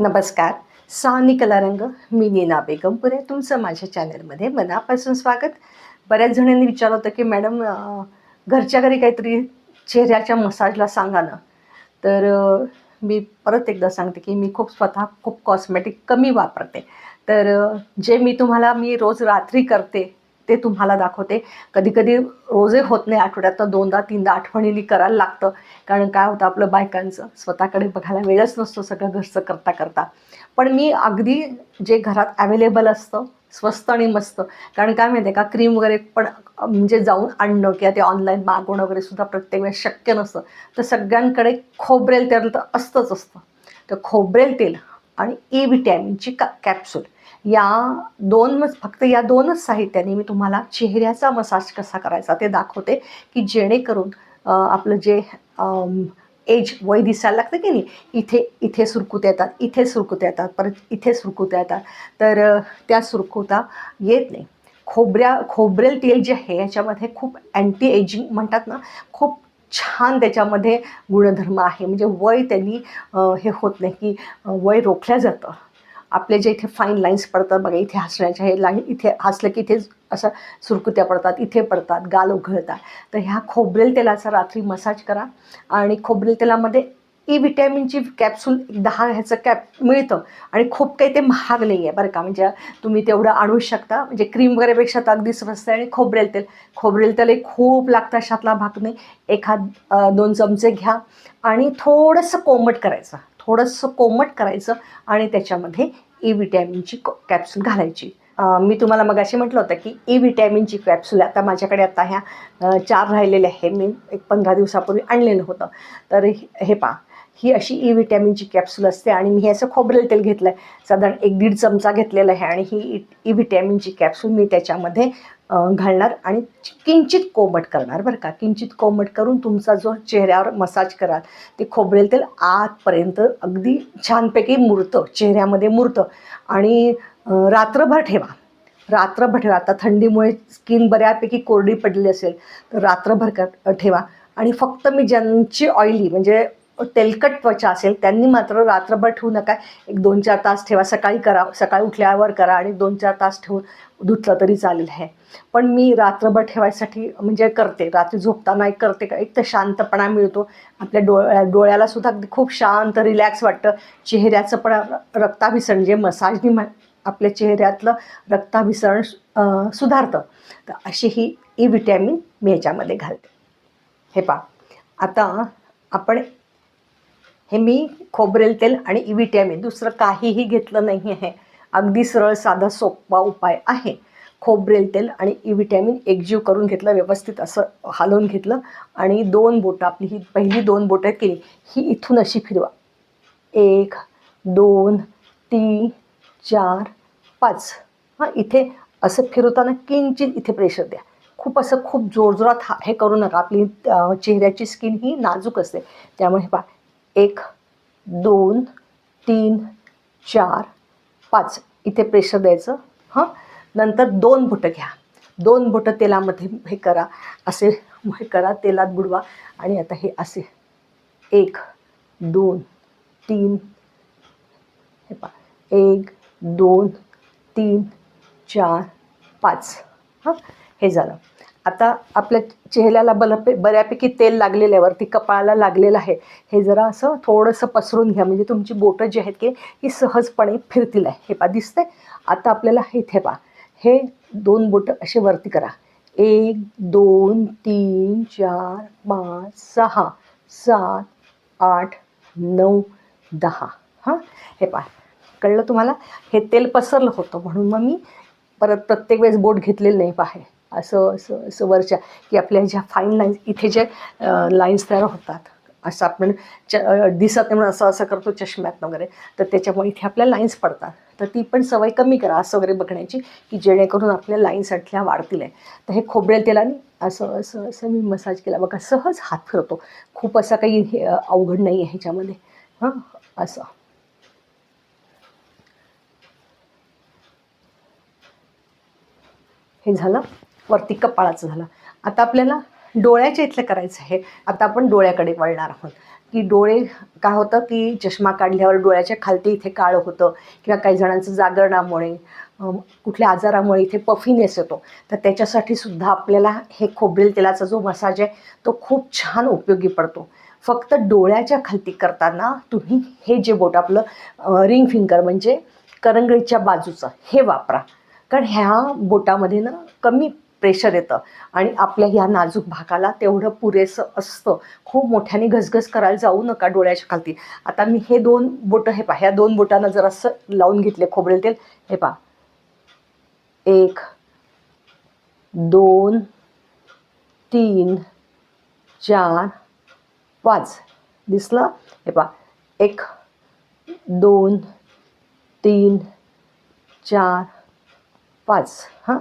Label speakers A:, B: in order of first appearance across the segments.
A: नमस्कार. सानी कलारंग मी नीना बेगमपुरे. तुमचं माझ्या चॅनलमध्ये मनापासून स्वागत. बऱ्याच जणांनी विचारलं होतं की मॅडम घरच्या घरी काहीतरी चेहऱ्याच्या मसाजला सांगा ना. तर मी परत एकदा सांगते की मी खूप स्वतः खूप कॉस्मेटिक कमी वापरते. तर जे मी तुम्हाला मी रोज रात्री करते ते तुम्हाला दाखवते. कधी कधी रोजही होत नाही आठवड्यातनं दोनदा तीनदा आठवणीने करायला लागतं. कारण काय होतं आपलं बायकांचं स्वतःकडे बघायला वेळच नसतो सगळं घरचं करता करता पण मी अगदी जे घरात अवेलेबल असतं स्वस्त आणि मस्त. कारण काय माहिती आहे का क्रीम वगैरे पण म्हणजे जाऊन आणणं किंवा ते ऑनलाईन मागवणं वगैरे सुद्धा प्रत्येक वेळेस शक्य नसतं. तर सगळ्यांकडे खोबरेल तेल तर असतंच असतं. तर खोबरेल तेल आणि ए व्हिटॅमिनची का कॅप्सूल या दोन फक्त या दोनच साहित्याने मी तुम्हाला चेहऱ्याचा मसाज कसा करायचा ते दाखवते की जेणेकरून आपलं जे एज वय दिसायला लागतं की नाही इथे इथे सुरकुत्या येतात इथे सुरकुत्या येतात परत इथे सुरकुत्या येतात. तर त्या सुरकुता येत नाही. खोबऱ्या खोबरेल तेल जे आहे याच्यामध्ये खूप अँटी एजिंग म्हणतात ना खूप छान त्याच्यामध्ये गुणधर्म आहे. म्हणजे वय त्यांनी हे होत नाही की वय रोखलं जातं. आपले जे इथे फाईन लाईन्स पडतात बघा इथे हसण्याच्या हे लाईन इथे हसलं की इथे असं सुरकुत्या पडतात इथे पडतात गाल उघळतात. तर ह्या खोबरेल तेलाचा रात्री मसाज करा आणि खोबरेल तेलामध्ये ई व्हिटॅमिनची कॅप्सूल एक दहा ह्याचं कॅप मिळतं आणि खूप काही ते महाग नाही आहे बरं का. म्हणजे तुम्ही तेवढं आणू शकता. म्हणजे क्रीम वगैरेपेक्षा तर अगदी स्वस्त आहे आणि खोबरेल तेल. खोबरेल तेल हे खूप लागतं अशातला भाग नाही. एखाद दोन चमचे घ्या आणि थोडंसं कोमट करायचं. थोडंसं कोमट करायचं आणि त्याच्यामध्ये ई विटॅमिनची कॅप्सूल घालायची. मी तुम्हाला मग अशी म्हटलं होतं की ई व्हिटॅमिनची कॅप्सूल आता माझ्याकडे आता ह्या चार राहिलेले आहे मी एक पंधरा दिवसापूर्वी आणलेलं होतं. तर हे- हे पहा. ही अशी ई व्हिटॅमिनची कॅप्सूल असते आणि मी हे असं खोबरेल तेल घेतलं आहे साधारण एक दीड चमचा घेतलेला आहे आणि ही ई व्हिटॅमिनची कॅप्सूल मी त्याच्यामध्ये घालणार आणि किंचित कोमट करणार बरं का. किंचित कोमट करून तुमचा जो चेहऱ्यावर मसाज कराल ते खोबरेल तेल आतपर्यंत अगदी छानपैकी मुरतं चेहऱ्यामध्ये मुरतं. आणि रात्रभर ठेवा. रात्रभर ठेवा. आता थंडीमुळे स्किन बऱ्यापैकी कोरडी पडली असेल तर रात्रभर ठेवा. आणि फक्त मी ज्यांची ऑइली म्हणजे तेलकट त्वचा असेल त्यांनी मात्र रात्रभर ठेवू नका. एक दोन चार तास ठेवा सकाळी करा सकाळी उठल्यावर करा आणि दोन चार तास ठेवून धुतलं तरी चालेल आहे पण मी रात्रभर ठेवायसाठी म्हणजे करते रात्री झोपताना एक करते का एक तर शांतपणा मिळतो. आपल्या डोळ्या डोळ्याला सुद्धा अगदी खूप शांत रिलॅक्स वाटतं. चेहऱ्याचं पण रक्ताभिसरण जे मसाजनी म्ह आपल्या चेहऱ्यातलं रक्ताभिसरण सुधारतं. तर अशी ही ई व्हिटॅमिन मी याच्यामध्ये घालते. हे पा आता आपण हे मी खोबरेल तेल आणि ई दुसरं काहीही घेतलं नाही आहे अगदी सरळ साधा सोपा उपाय आहे. खोबरेल तेल आणि ई एकजीव करून घेतलं व्यवस्थित असं हलवून घेतलं आणि दोन बोटं आपली ही पहिली दोन बोटं केली ही इथून अशी फिरवा. एक दोन तीन चार पाच. हां इथे असं फिरवताना किंचित इथे प्रेशर द्या. खूप असं खूप जोरजोरात हा हे करू नका. आपली चेहऱ्याची स्किन ही नाजूक असते. त्यामुळे पा एक दोन तीन चार पाच. इथे प्रेशर द्यायचं हां? नंतर दोन बोटं घ्या. दोन बोटं तेलामध्ये हे करा. असे हे करा तेलात बुडवा. आणि आता हे असे. एक दोन तीन. हे पा एक दोन तीन चार पाच. हां? हे झालं. आता आपल्या चेहऱ्याला बलपे बऱ्यापैकी तेल लागलेलं आहे वरती कपाळाला लागलेलं आहे. हे जरा असं थोडंसं पसरून घ्या. म्हणजे तुमची बोटं जी आहेत की ही सहजपणे फिरतील. आहे हे पा दिसतंय? आता आपल्याला हे इथे पा हे दोन बोटं असे वरती करा. एक दोन तीन चार पाच सहा सात आठ नऊ दहा. हां? हे पहा. कळलं तुम्हाला? हे तेल पसरलं होतं म्हणून मग मी परत प्रत्येक वेळेस बोट घेतलेलं नाही पाहे असं असं असं वरच्या की आपल्या ज्या फाईन लाईन्स इथे जे लाईन्स तयार होतात असं आपण च दिसत नाही म्हणून असं असं करतो चष्म्यात वगैरे तर त्याच्यामुळे इथे आपल्या लाईन्स पडतात. तर ती पण सवय कमी करा असं वगैरे बघण्याची की जेणेकरून आपल्या लाईन्स अटल्या वाढतील. आहे तर हे खोबरेल तेलाने असं असं असं मी मसाज केला. बघा सहज हात फिरतो खूप असा काही हे, अवघड नाही आहे ह्याच्यामध्ये. हां असं. हे झालं? वरती कपाळाचं झालं. आता आपल्याला डोळ्याच्या इथलं करायचं आहे. आता आपण डोळ्याकडे वळणार आहोत. की डोळे काय होतं की चष्मा काढल्यावर डोळ्याच्या खालती इथे काळं होतं किंवा काही जणांचं जागरणामुळे कुठल्या आजारामुळे इथे पफिनेस येतो. तर त्याच्यासाठी सुद्धा आपल्याला हे खोबरेल तेलाचा जो मसाज आहे तो खूप छान उपयोगी पडतो. फक्त डोळ्याच्या खालती करताना तुम्ही हे जे बोट आपलं रिंग फिंगर म्हणजे करंगळीच्या बाजूचं हे वापरा. कारण ह्या बोटामध्ये ना कमी प्रेशर येतं. आणि आपल्या ह्या नाजूक भागाला तेवढं पुरेसं असतं. खूप मोठ्याने घसघस करायला जाऊ नका डोळ्याच्या खालती. आता मी हे दोन बोटं हे पहा ह्या दोन बोटांना जर असं लावून घेतले खोबरेल तेल हे पहा. एक दोन तीन चार पाच. दिसलं? हे पहा. एक दोन तीन चार पाच. हां?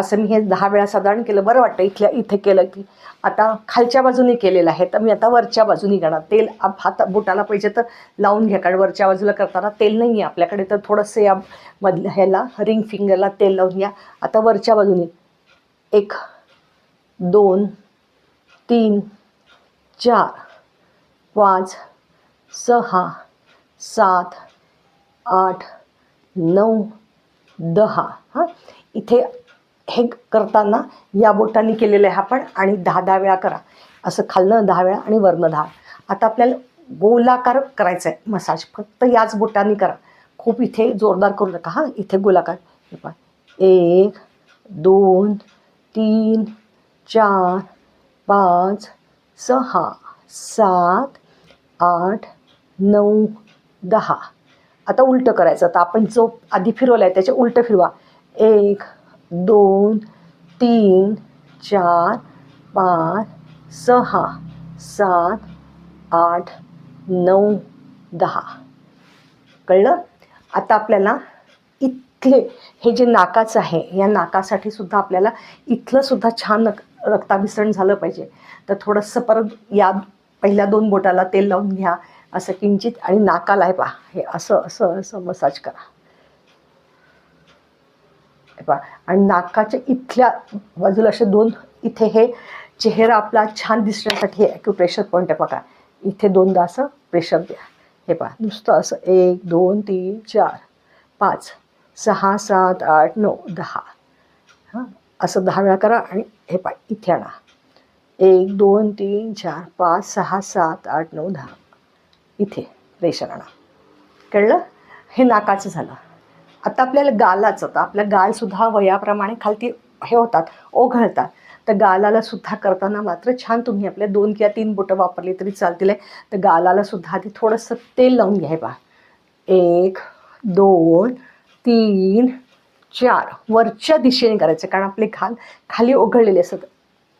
A: असं मी हे दहा वेळा साधारण केलं बरं वाटतं इथल्या इथे केलं की आता खालच्या बाजूने केलेलं आहे तर मी आता वरच्या बाजूने करणार तेल आप- हात बोटाला पाहिजे तर लावून घ्या कारण वरच्या बाजूला करताना तेल नाही आहे आपल्याकडे तर थोडंसं या मधल्या ह्याला रिंग फिंगरला तेल लावून घ्या. आता वरच्या बाजूने एक दोन तीन चार पाच सहा सात आठ नऊ दहा. हां इथे हे करताना या बोटांनी केलेलं आहे आपण आणि दहा दहा वेळा करा. असं खालनं दहा वेळा आणि वरनं दहा. आता आपल्याला गोलाकार करायचं आहे मसाज. फक्त याच बोटांनी करा. खूप इथे जोरदार करू नका. हां इथे गोलाकार. हे पहा. एक दोन तीन चार पाच सहा सात आठ नऊ दहा. आता उलटं करायचं. आता आपण जो आधी फिरवला आहे त्याच्या उलटं फिरवा. एक दोन तीन चार पाच सहा सात आठ नऊ दहा. कळलं? आता आपल्याला इथले हे जे नाकाचं आहे या नाकासाठी सुद्धा आपल्याला इथलं सुद्धा छान रक- रक्ताभिसरण झालं पाहिजे. तर थोडंसं परत या पहिल्या दोन बोटाला तेल लावून घ्या असं किंचित आणि नाकाला आहे पहा हे असं असं असं मसाज करा. पहा आणि नाकाच्या इथल्या बाजूला असे दोन इथे हे चेहरा आपला छान दिसण्यासाठी हे ॲक्युप्रेशर पॉईंट आहे बघा. इथे दोनदा असं प्रेशर द्या. हे पहा नुसतं असं एक दोन तीन चार पाच सहा सात आठ नऊ दहा. हां असं दहा वेळा करा आणि हे पहा इथे आणा. एक दोन तीन चार पाच सहा सात आठ नऊ दहा. इथे प्रेशर आणा. कळलं? हे नाकाचं झालं. आता आपल्याला गालाचं तर आपल्या गालसुद्धा वयाप्रमाणे खालती हे होतात ओघळतात. तर गालाला सुद्धा करताना मात्र छान तुम्ही आपल्या दोन किंवा तीन बोटं वापरली तरी चालतील तर गालाला सुद्धा आधी थोडंसं तेल लावून घ्याय बा एक दोन तीन चार. वरच्या दिशेने करायचं कारण आपले घाल खाली ओघळलेले असतात.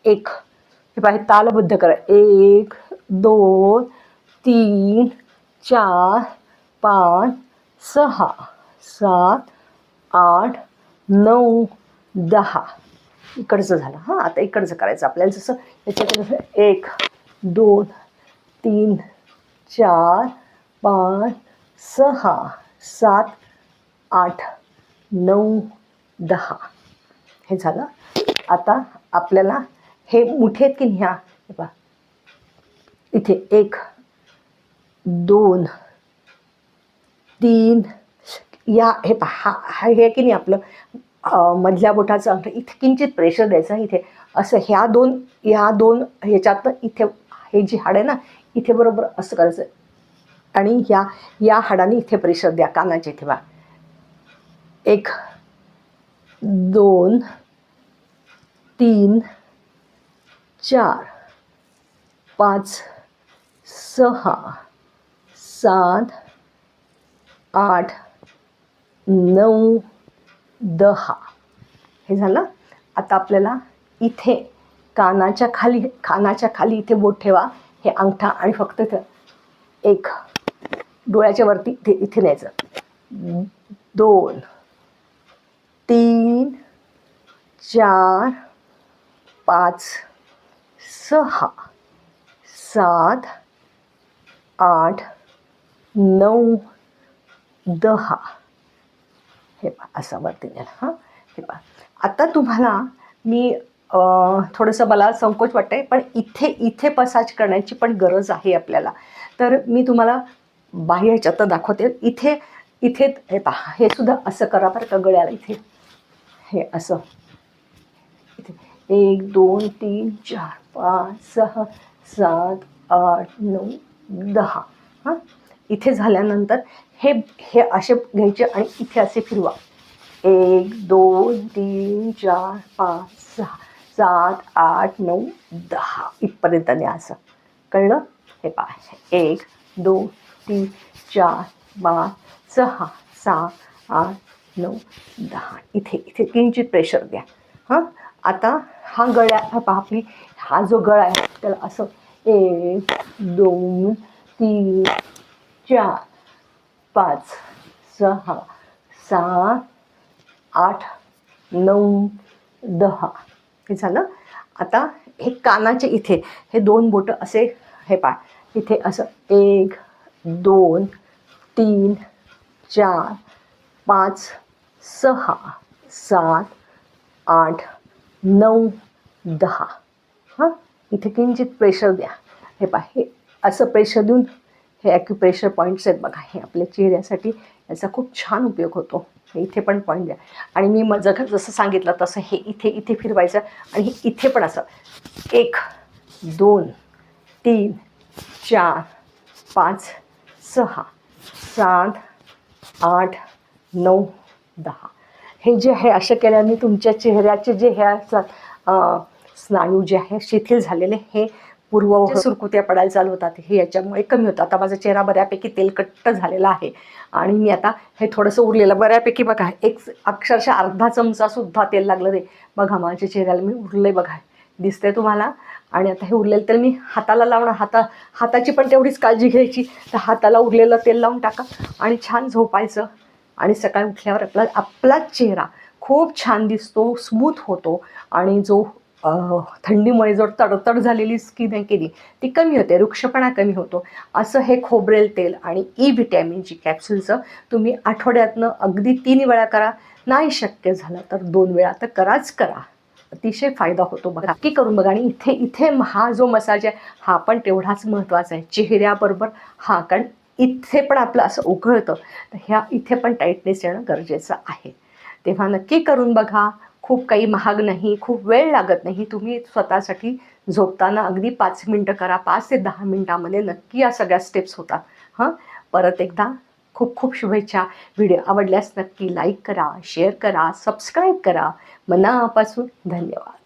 A: एक. हे पाहिजे हे तालबद्ध करा. एक दोन तीन चार पाच सहा. सात आठ नऊ दहा. इकडचं झालं. हां आता इकडचं करायचं. आपल्याला जसं याच्याकडे एक दोन तीन चार पाच सहा सात आठ नऊ दहा. हे झालं. आता आपल्याला हे मुठे आहेत की ह्या बा इथे एक दोन तीन या हे पहा हा हे की नाही आपलं मधल्या बोटाचं अंगठं इथे किंचित प्रेशर द्यायचं इथे. असं ह्या दोन ह्या दोन ह्याच्यातनं इथे हे जी हाड आहे ना इथे बरोबर असं करायचं. आणि ह्या या हाडाने इथे प्रेशर द्या कानाच्या इथे बा एक दोन तीन चार पाच सहा सात आठ नऊ दहा. हे झालं? आता आपल्याला इथे कानाच्या खाली कानाच्या खाली इथे बोट ठेवा. हे अंगठा आणि फक्त इथं एक डोळ्याच्या वरती इथे इथे न्यायचं. दोन तीन चार पाच सहा सात आठ नऊ दहा. हे पहा असा वरती गेला हां. हे पहा. आता तुम्हाला मी थोडंसं मला संकोच वाटतं आहे पण इथे इथे पसाज करण्याची पण गरज आहे आपल्याला. तर मी तुम्हाला बाह्य ह्याच्यात दाखवते. इथे इथे हे पहा हे सुद्धा असं करा बरं का गळ्याला इथे. हे असं. इथे. एक दोन तीन चार पाच सहा सात आठ नऊ दहा. हां? इथे झाल्यानंतर हे हे असे घ्यायचे आणि इथे असे फिरवा. एक दोन तीन चार पाच सहा सात आठ नऊ दहा. इथपर्यंत न्या असं. कळलं? हे पाच एक दोन तीन चार पाच सहा सात आठ नऊ दहा. इथे इथे किंचित प्रेशर द्या. हां? आता हा गळ्या हा पहा आपली हा जो गळा आहे त्याला असं एक दोन तीन चार पाच सहा सात आठ नऊ दहा. हे झालं. आता हे कानाचे इथे हे दोन बोटं असे हे पा इथे असं एक दोन तीन चार पाच सहा सात आठ नऊ दहा. हां? इथे किंचित प्रेशर द्या. हे पा हे असं प्रेशर देऊन हे ॲक्युप्रेशर पॉईंट्स आहेत बघा हे आपल्या चेहऱ्यासाठी याचा खूप छान उपयोग होतो. हे इथे पण पॉईंट द्या. आणि मी मग जसं सांगितलं तसं हे इथे इथे फिरवायचं आणि हे इथे पण असं. एक दोन तीन चार पाच सहा सात आठ नऊ दहा. हे जे आहे असे केल्याने तुमच्या चेहऱ्याचे जे हे असतात स्नायू जे आहे शिथिल झालेले हे पूर्व सुरकुत्या पडायला चालू होतात हे याच्यामुळे कमी होतं. आता माझा चेहरा बऱ्यापैकी तेलकट्ट झालेला आहे. आणि मी आता हे थोडंसं उरलेलं बऱ्यापैकी बघा एक अक्षरशः अर्धा चमचा सुद्धा तेल लागलं नाही बघा माझ्या चेहऱ्याला मी उरले बघा. दिसते तुम्हाला? आणि आता हे उरलेलं तेल मी हाताला लावणं हाता हाताची पण तेवढीच काळजी घ्यायची. तर हाताला उरलेलं तेल लावून टाका आणि छान झोपायचं. आणि सकाळी उठल्यावर आपला आपलाच चेहरा खूप छान दिसतो स्मूथ होतो. आणि जो थंडीमुळे जो तडतड झालेली स्किन आहे केली ती कमी होते वृक्षपणा कमी होतो. असं हे खोबरेल तेल आणि ई व्हिटॅमिनची कॅप्सूलचं तुम्ही आठवड्यातनं अगदी तीन वेळा करा. नाही शक्य झालं तर दोन वेळा तर कराच करा. अतिशय फायदा होतो बघा. नक्की करून बघा आणि इथे इथे हा जो मसाज आहे हा पण तेवढाच महत्त्वाचा आहे. चेहऱ्याबरोबर हा कारण इथे पण आपलं असं उघळतं तर ह्या इथे पण टाईटनेस येणं गरजेचं आहे. तेव्हा नक्की करून बघा. खूप काही महाग नाही खूप वेळ लागत नाही. तुम्ही स्वतःसाठी झोपताना अगदी पाच मिनटं करा पाच ते दहा मिनटामध्ये नक्की या सगळ्या स्टेप्स होतात. हां? परत एकदा खूप खूप शुभेच्छा. व्हिडिओ आवडल्यास नक्की लाईक करा शेअर करा सबस्क्राईब करा. मनापासून धन्यवाद.